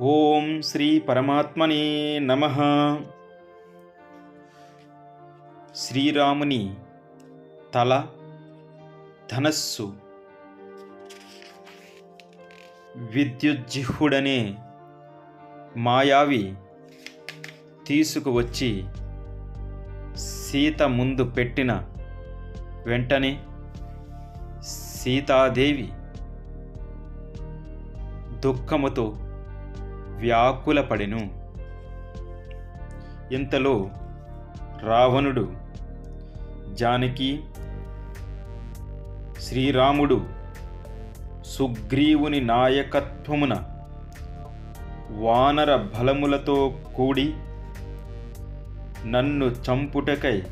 ఓం శ్రీ పరమాత్మనే నమ. శ్రీరాముని తల ధనస్సు విద్యుజ్జిహుడనే మాయావి తీసుకువచ్చి సీత ముందు పెట్టిన వెంటనే సీతాదేవి దుఃఖముతో వ్యాకులపడెను. ఇంతలో రావణుడు జానకి శ్రీరాముడు సుగ్రీవుని నాయకత్వమున వానర బలములతో కూడి నన్ను చంపుటకై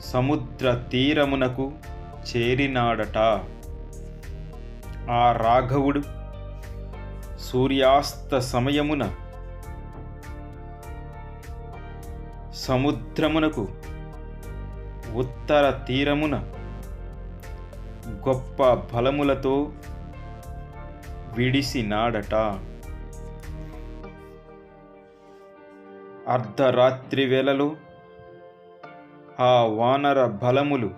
సముద్ర తీరమునకు చేరినాడట. ఆ రాఘవుడు సూర్యాస్త సమయమున సముద్రమునకు ఉత్తర తీరమున గొప్ప బలములతో విడిసినాడట అర్ధరాత్రి వేళలో ఆ వానర బలములు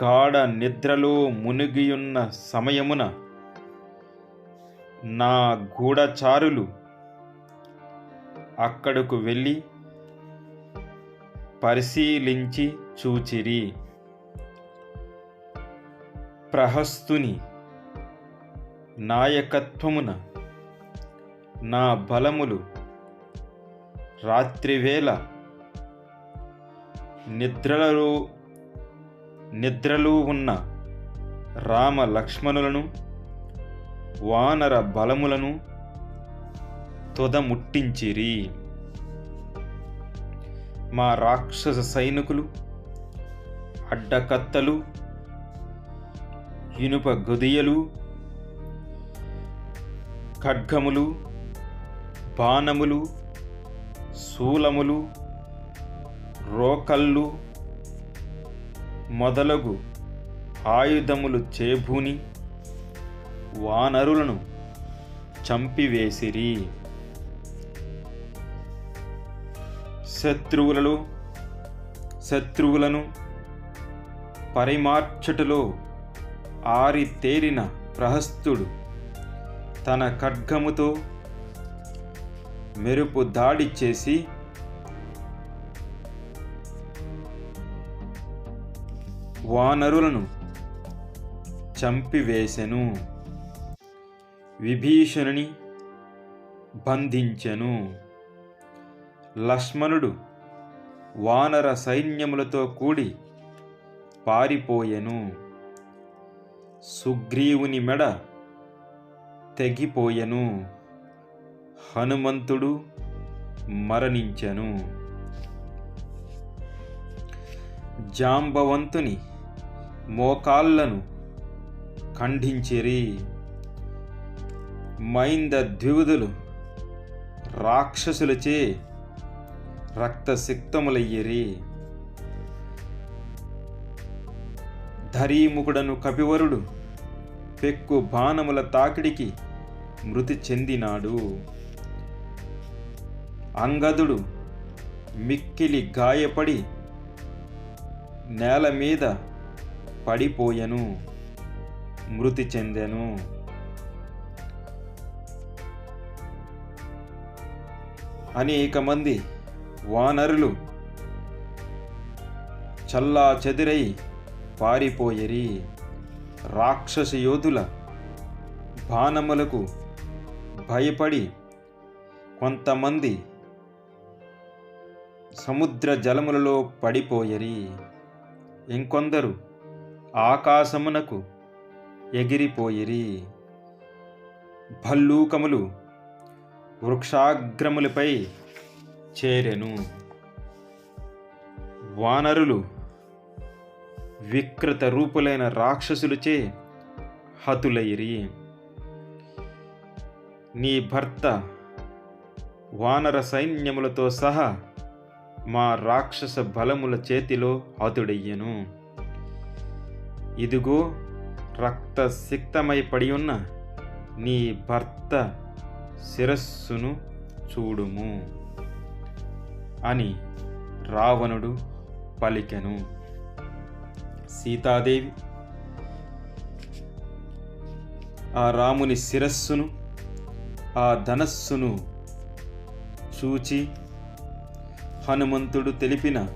గాఢ నిద్రలో మునిగియున్న సమయమున నా గూఢచారులు. అక్కడకు వెళ్ళి పరిశీలించి చూచిరి. ప్రహస్తుని నాయకత్వమున నా బలములు రాత్రివేళ నిద్రలో నిద్రలో ఉన్న రామ లక్ష్మణులను వానర బలములను తొదముట్టించిరి. మా రాక్షస సైనికులు అడ్డకత్తలు ఇనుప గొదియలు ఖడ్గములు బాణములు శూలములు రోకళ్ళు మొదలగు ఆయుధములు చేభూని వానరులను చంపివేసిరి. శత్రువులలో శత్రువులను పరిమార్చటలో ఆరితేరిన ప్రహస్తుడు తన ఖడ్గముతో మెరుపు దాడి చేసి వానరులను చంపివేసెను. విభీషణుని బంధించెను. లక్ష్మణుడు వానర సైన్యములతో కూడి పారిపోయెను. సుగ్రీవుని మెడ తెగిపోయెను. హనుమంతుడు మరణించెను. జాంబవంతుని మోకాళ్ళను ఖండించిరి. మైంద ద్వివుదులు రాక్షసులచే రక్తసిక్తములయ్యరి. ధరీముకుడను కపివరుడు పెక్కు బాణముల తాకిడికి మృతి చెందినాడు. అంగదుడు మిక్కిలి గాయపడి నేల మీద పడిపోయెను మృతి చెందెను. అనేక మంది వానరులు చల్లా చెదిరై పారిపోయేరి. రాక్షస యోధుల బాణములకు భయపడి కొంతమంది సముద్ర జలములలో పడిపోయరి. ఇంకొందరు ఆకాశమునకు ఎగిరిపోయిరి. భల్లూకములు వృక్షాగ్రములపై చేరెను. వానరులు వికృత రూపులైన రాక్షసులచే హతులైరి. నీ భర్త వానర సైన్యములతో సహా మా రాక్షస బలముల చేతిలో హతుడయ్యను ఇదిగో రక్త సిక్తమై పడి ఉన్న నీ భర్త శిరస్సును చూడుము అని రావణుడు పలికెను. సీతాదేవి ఆ రాముని శిరస్సును ఆ ధనస్సును చూచి హనుమంతుడు తెలిపిన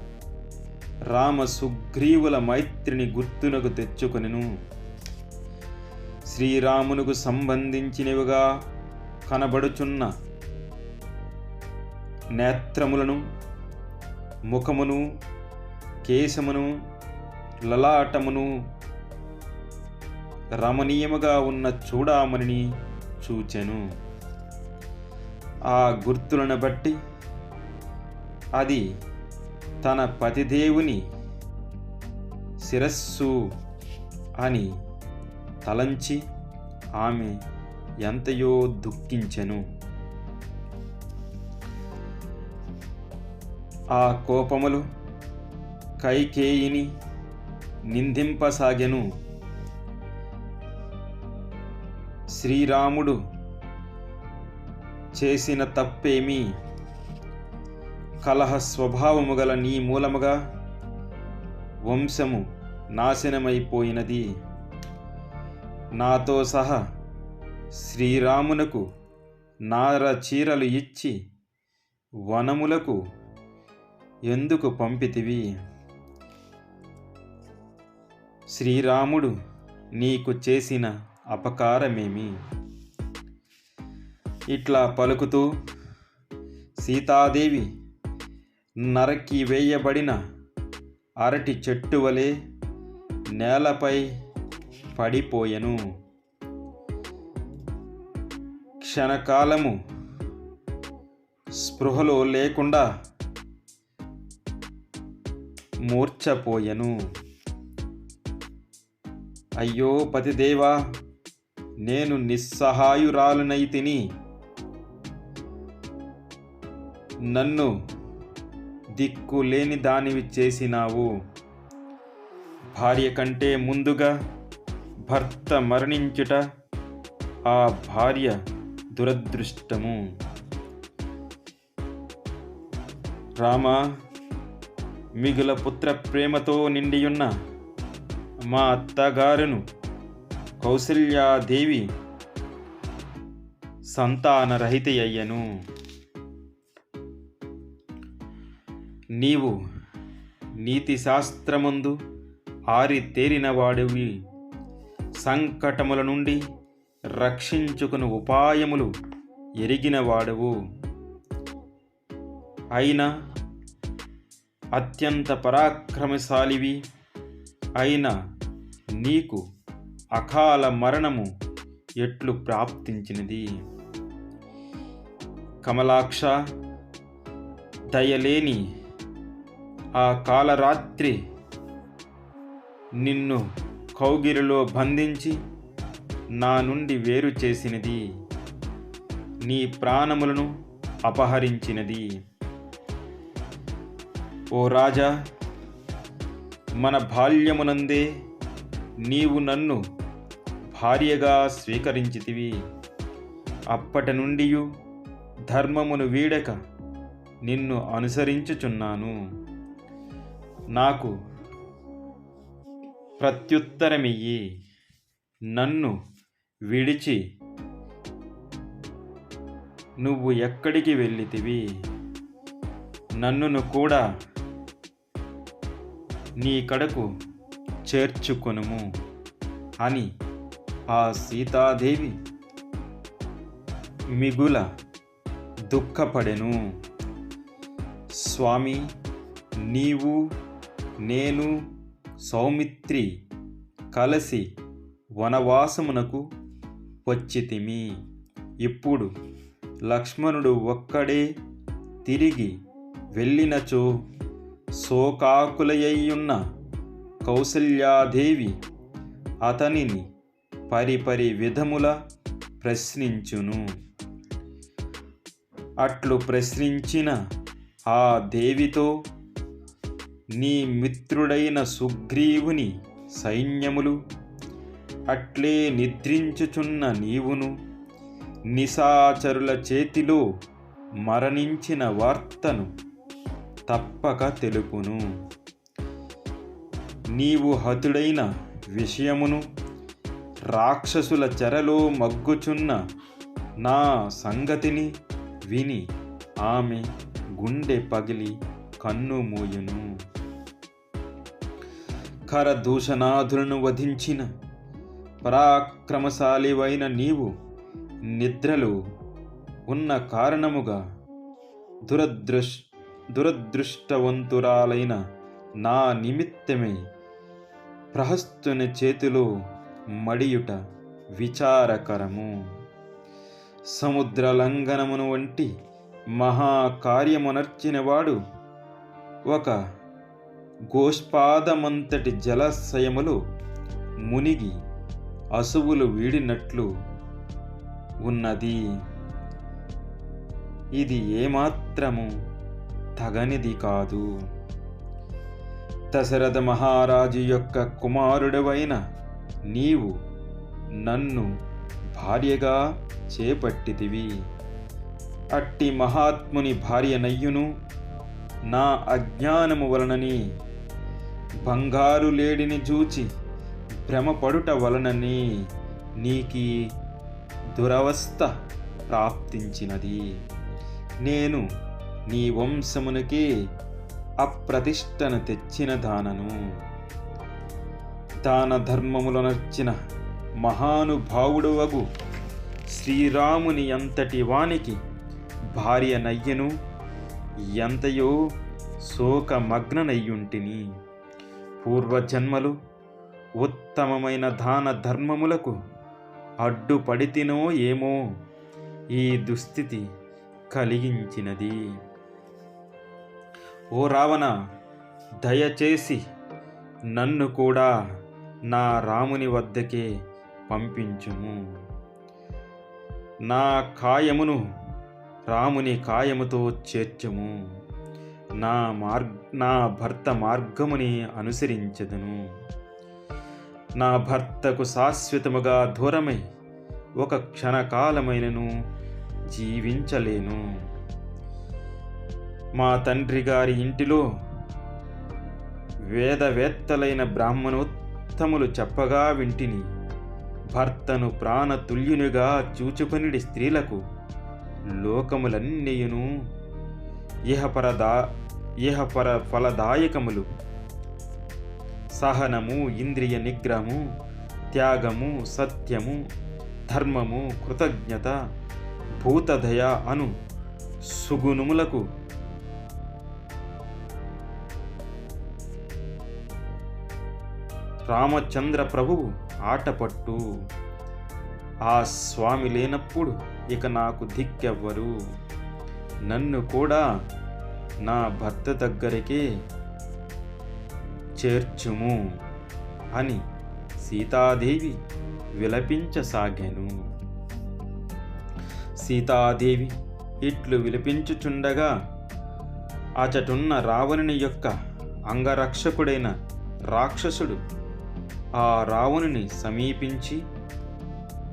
రామ సుగ్రీవుల మైత్రిని గుర్తునకు తెచ్చుకొనెను. శ్రీరామునకు సంబంధించినవిగా కనబడుచున్న నేత్రములను ముఖమును కేశమును లలాటమును రమణీయముగా ఉన్న చూడామణిని చూచెను. ఆ గుర్తులను బట్టి అది తన పతిదేవుని శిరస్సు అని తలంచి ఆమె ఎంతయో దుఃఖించెను. ఆ కోపములు కైకేయిని నిందింపసాగెను. శ్రీరాముడు చేసిన తప్పేమి కలహ స్వభావము గల నీ మూలముగా వంశము నాశనమైపోయినది. నాతో సహా శ్రీరామునకు నార చీరలు ఇచ్చి వనములకు ఎందుకు పంపితివి? శ్రీరాముడు నీకు చేసిన అపకారమేమి? ఇట్లా పలుకుతూ సీతాదేవి నరకి వేయబడిన అరటి చెట్టు వలె నేలపై పడిపోయెను. క్షణకాలము స్పృహలో లేకుండా మూర్ఛపోయెను. అయ్యో పతిదేవా నేను నిస్సహాయురాలునై తిని నన్ను దిక్కు లేని దానివి చేసినావు. భార్య కంటే ముందుగా భర్త మరణించుట ఆ భార్య దురదృష్టము. రామ మిగుల పుత్ర ప్రేమతో నిండియున్న మా అత్తగారును కౌసల్యాదేవి సంతానరహిత అయ్యను నీవు నీతి శాస్త్రముందు ఆరి తేరినవాడివి సంకటముల నుండి రక్షించుకుని ఉపాయములు ఎరిగినవాడవు. అయినా అత్యంత పరాక్రమశాలివి. అయిన నీకు అకాల మరణము ఎట్లు ప్రాప్తించినది. కమలాక్ష దయలేని ఆ కాలరాత్రి నిన్ను కౌగిరిలో బంధించి నా నుండి వేరు చేసినది. నీ ప్రాణములను అపహరించినది. ఓ రాజా మన బాల్యమునందే నీవు నన్ను భార్యగా స్వీకరించితివి. అప్పటి నుండి ధర్మమును వీడక నిన్ను అనుసరించుచున్నాను. నాకు ప్రత్యుత్తరమియ్యి. నన్ను విడిచి నువ్వు ఎక్కడికి వెళ్ళితివి? నన్నును కూడా నీ కడకు చేర్చుకొనుము అని ఆ సీతాదేవి మిగుల దుఃఖపడెను. స్వామి నీవు నేను సౌమిత్రి కలిసి వనవాసమునకు వచ్చితిమి. ఇప్పుడు లక్ష్మణుడు ఒక్కడే తిరిగి వెళ్ళినచో శోకాకులయ్యున్న కౌసల్యాదేవి అతనిని పరిపరి విధముల ప్రశ్నించును. అట్లు ప్రశ్నించిన ఆ దేవితో నీ మిత్రుడైన సుగ్రీవుని సైన్యములు అట్లే నిద్రించుచున్న నీవును నిశాచరుల చేతిలో మరణించిన వార్తను తప్పక తెలుపును. నీవు హతుడైన విషయమును రాక్షసుల చెరలో మగ్గుచున్న నా సంగతిని విని ఆమె గుండె పగిలి కన్ను మూయును. కరదూషణాధులను వధించిన పరాక్రమశాలివైన నీవు నిద్రలు ఉన్న కారణముగా దురదృష్ దురదృష్టవంతురాలైన నా నిమిత్తమే ప్రహస్తుని చేతిలో మడియుట విచారకరము. సముద్ర లంఘనమును వంటి మహాకార్యమునర్చినవాడు ఒక గోష్పాదమంతటి జలాశయములు మునిగి అసువులు వీడినట్లు ఉన్నది. ఇది ఏమాత్రము తగనిది కాదు. దశరథ మహారాజు యొక్క కుమారుడవైన నీవు నన్ను భార్యగా చేపట్టితివి. అట్టి మహాత్ముని భార్యనయ్యును నా అజ్ఞానము వలనని బంగారు లేడిని చూచి భ్రమపడుట వలనని నీకి దురవస్థ ప్రాప్తించినది. నేను నీ వంశమునికి అప్రతిష్టను తెచ్చిన దానను. దాన ధర్మములనర్చిన మహానుభావుడు వగు శ్రీరాముని అంతటి వానికి భార్య నయ్యను. ఎంతయో శోకమగ్ననయ్యుంటిని. పూర్వజన్మలు ఉత్తమమైన దాన ధర్మములకు అడ్డుపడితినో ఏమో ఈ దుస్థితి కలిగించినది. ఓ రావణ దయచేసి నన్ను కూడా నా రాముని వద్దకే పంపించుము. నా కాయమును రాముని కాయముతో చేర్చము. నా మార్గ్ నా భర్త మార్గముని అనుసరించదును. నా భర్తకు శాశ్వతముగా దూరమై ఒక క్షణకాలమైనను జీవించలేను. మా తండ్రి గారి ఇంటిలో వేదవేత్తలైన బ్రాహ్మణోత్తములు చెప్పగా వింటిని. భర్తను ప్రాణతుల్యునిగా చూచుకొనిడి స్త్రీలకు లోకములన్నీయును. ఇహపరదా ఇహపర ఫలదాయకములు సహనము ఇంద్రియ నిగ్రహము త్యాగము సత్యము ధర్మము కృతజ్ఞత భూతదయ అను సుగుణములకు. రామచంద్ర ప్రభువు ఆటపట్టు. ఆ స్వామి లేనప్పుడు ఇక నాకు దిక్కెవ్వరు. నన్ను కూడా నా భర్త దగ్గరికి చేర్చుము అని సీతాదేవి విలపించసాగాను. సీతాదేవి ఇట్లు విలపించుచుండగా అచటున్న రావణుని యొక్క అంగరక్షకుడైన రాక్షసుడు ఆ రావణుని సమీపించి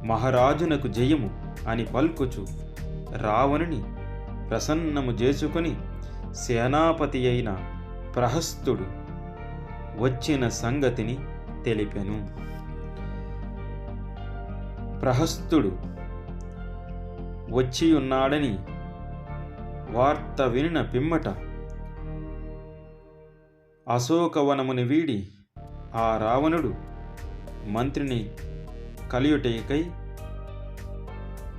మహారాజునకు జయము అని పల్కుచు రావణుని ప్రసన్నము చేసుకుని సేనాపతి అయిన ప్రహస్తుడు వచ్చిన సంగతిని తెలిపెను. ప్రహస్తుడు వచ్చి ఉన్నాడని వార్త వినిన పిమ్మట అశోకవనముని వీడి ఆ రావణుడు మంత్రిని కలియుటకై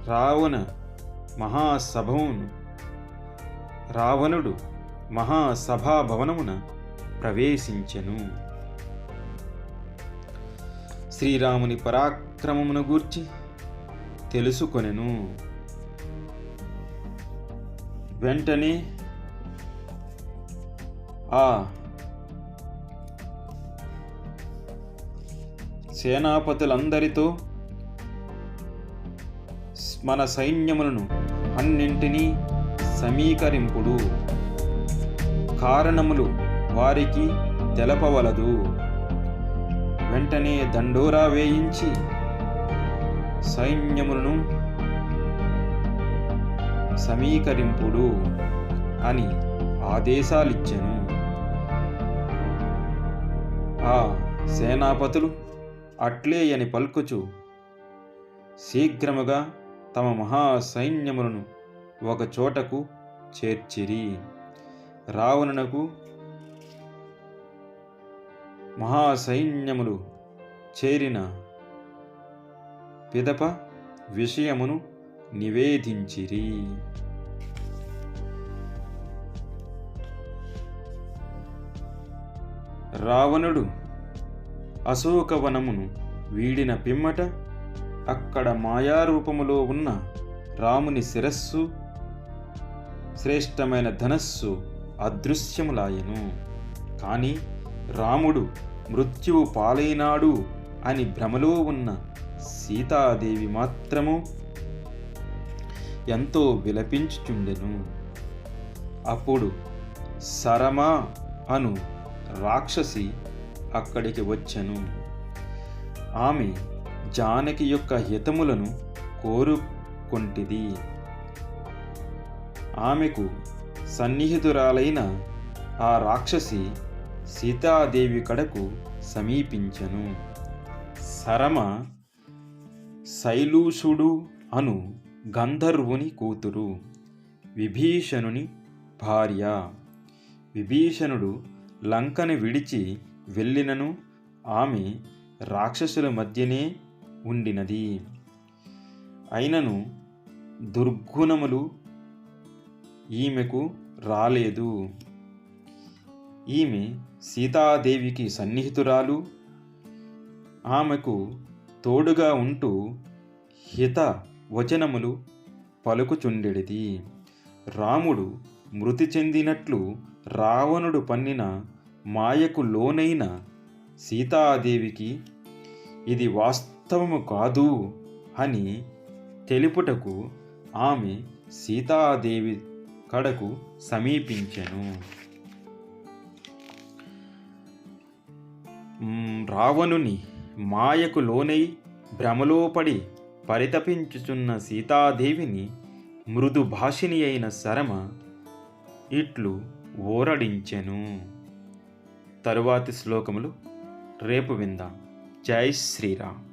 రావణ మహాసభమును రావణుడు మహాసభాభవనమున ప్రవేశించెను శ్రీరాముని పరాక్రమమును గూర్చి తెలుసుకొనెను వెంటనే ఆ సేనాపతులందరితో మన సైన్యములను అన్నింటినీ సమీకరింపుడు కారణములు వారికి తెలపవలదు. వెంటనే దండోరా వేయించి సైన్యములను సమీకరింపుడు అని ఆదేశాలిచ్చెను. ఆ సేనాపతులు అట్లే అని పలుకుచు శీఘ్రముగా తమ మహాసైన్యములను ఒక చోటకు చేర్చిరి. రావణునకు మహాసైన్యములు చేరిన పిదప విషయమును నివేదించిరి. రావణుడు అశోకవనమును వీడిన పిమ్మట అక్కడ మాయారూపములో ఉన్న రాముని శిరస్సు శ్రేష్టమైన ధనస్సు అదృశ్యములాయెను. కానీ రాముడు మృత్యువు పాలైనాడు అని భ్రమలో ఉన్న సీతాదేవి మాత్రము ఎంతో విలపించుచుండెను. అప్పుడు సరమా అను రాక్షసి అక్కడికి వచ్చెను. ఆమె జానకి యొక్క హితములను కోరుకొంటిది. ఆమెకు సన్నిహితురాలైన ఆ రాక్షసి సీతాదేవి కడకు సమీపించెను. సరమ శైలూషుడు అను గంధర్వుని కూతురు. విభీషణుని భార్య. విభీషణుడు లంకను విడిచి వెళ్ళినను. ఆమె రాక్షసుల మధ్యనే ఉండినది. అయినను దుర్గుణములు ఈమెకు రాలేదు. ఈమె సీతాదేవికి సన్నిహితురాలు. ఆమెకు తోడుగా ఉంటూ హిత వచనములు పలుకుచుండెడిది రాముడు మృతి చెందినట్లు రావణుడు పన్నిన మాయకు లోనైన సీతాదేవికి ఇది వాస్తవము కాదు అని తెలుపుటకు ఆమె సీతాదేవి కడకు సమీపించెను. రావణుని మాయకు లోనై భ్రమలో పడి పరితపించుచున్న సీతాదేవిని మృదు భాషిని అయిన శరమ ఇట్లు ఓరడించెను. తరువాతి శ్లోకములు రేపు విందాం. జై శ్రీరామ్.